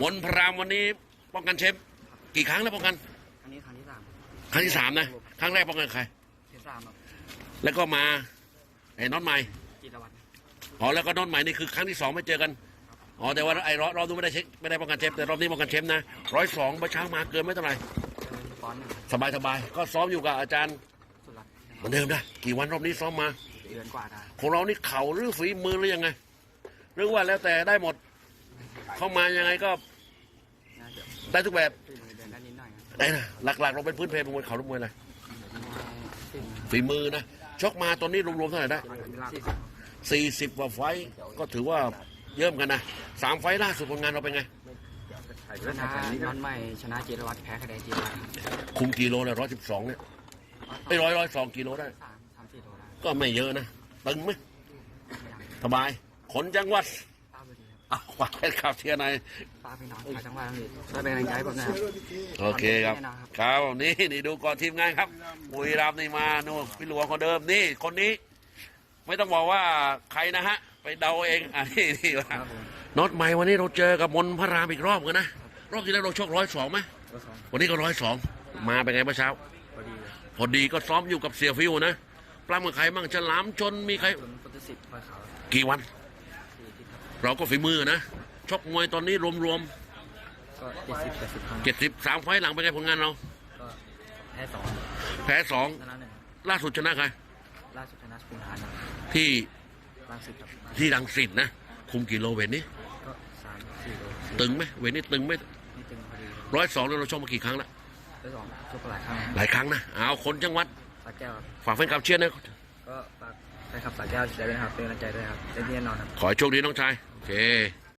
มนต์พรามวันนี้ป้องกันแชมป์กี่ครั้งแล้วป้องกัน อันนี้ครั้งที่สามครั้งที่สามนะ ครั้งแรกป้องกันใครที่สามครับแล้วก็มาไอ้น็อตใหม่จิตรวัตรอ๋อแล้วก็น็อตใหม่นี่คือครั้งที่สองไม่เจอกันอ๋อแต่ว่าไอ้รอบรอบนู้นไม่ได้เช็คไม่ได้ป้องกันแชมป์แต่รอบนี้ป้องกันแชมป์นะร้อยสองเมื่อเช้ามาเกินไม่เท่าไหร่เดินฟอนต์หนึ่งสบายสบายก็ซ้อมอยู่กับอาจารย์สุรัตน์เหมือนเดิมนะกี่วันรอบนี้ซ้อมมา เดือนกว่าได้ของเรานี่เข่าหรือฝีมือหรือยังไงหรือว่าแล้วแต่ได้หมด เข้ามายังไงก็น่าจะได้ทุกแบบตื่นเดินได้นิดหน่อยครับได้นะหลักๆเราเป็นพื้นเพเป็นมวยเข่าหรือมวยอะไรตื่นฝีมือนะชกมาตอนนี้รวมๆเท่าไหร่ได้สี่สิบสี่สิบกว่าไฟต์ก็ถือว่าเยิ่มกันนะสามไฟต์ล่าสุดผลงานเราเป็นไงชนะนอนใหม่ชนะจิตรวัตรแพ้คะแนนจิตรวัตรคุมกิโลเลยร้อยสิบสองเนี่ยไอ้ร้อยร้อยสองกิโลได้สามสามสี่โลได้ก็ไม่เยอะนะตึงไหมสบายขนจังหวัด เอาฝากให้ข่าวเชียร์หน่อยตามไปน้องชาวจังหวัดอังกฤษช่วยเป็นกำลังใจให้ผมนะครับโอเคครับแน่นอนครับ ครับนี่นี่ดูก่อนทีมงานครับบุรีรัมย์นี่มานู่นพี่หลวงคนเดิมนี่คนนี้ ไม่ต้องบอกว่าใครนะฮะ ไปเดาเองอะนี่นี่ว่าครับผมน็อตใหม่วันนี้เราเจอกับมนต์พระรามอีกรอบกันนะรอบที่แล้วเราชกร้อยสองไหมก็สองวันนี้ก็ร้อยสองมาเป็นไงเมื่อเช้า พอดีเลยพอดีก็ซ้อมอยู่กับเสียฟิวนะปล้ำกับใครมั่งฉลามชนมีใครคุณพุทธสิทธิ์พลอยขาวกี่วันสี่ทิศครับ เราก็ฝีมือนะชกมวยตอนนี้รวมก็เจ็ดสิบแปดสิบครั้งๆเจ็ดสิบสามไฟล์หลังเป็นไงผลงานเรา ก็แพ้สองแพ้สองชนะหนึ่งล่าสุดชนะใครล่าสุดชนะสกุลหานครับที่ล่าสุดครับที่รังสิตนะ คุมกิโลเวทนี้ ก็สามสี่โลตึงไหมเวทนี้ตึงไหมไม่ตึงพอดีร้อยสองเราชกมากี่ครั้งละได้สองชกหลายครั้งหลายครั้งนะเอาคนจังหวัดสาแก้วครับฝากแฟนคลับเชียร์นะก็ฝากแฟนคลับสาแก้วเชียร์ด้วยนะครับเป็นกำลังใจด้วยครับเต็มที่แน่นอนครับ ขอให้โชคดีน้องชาย โอเค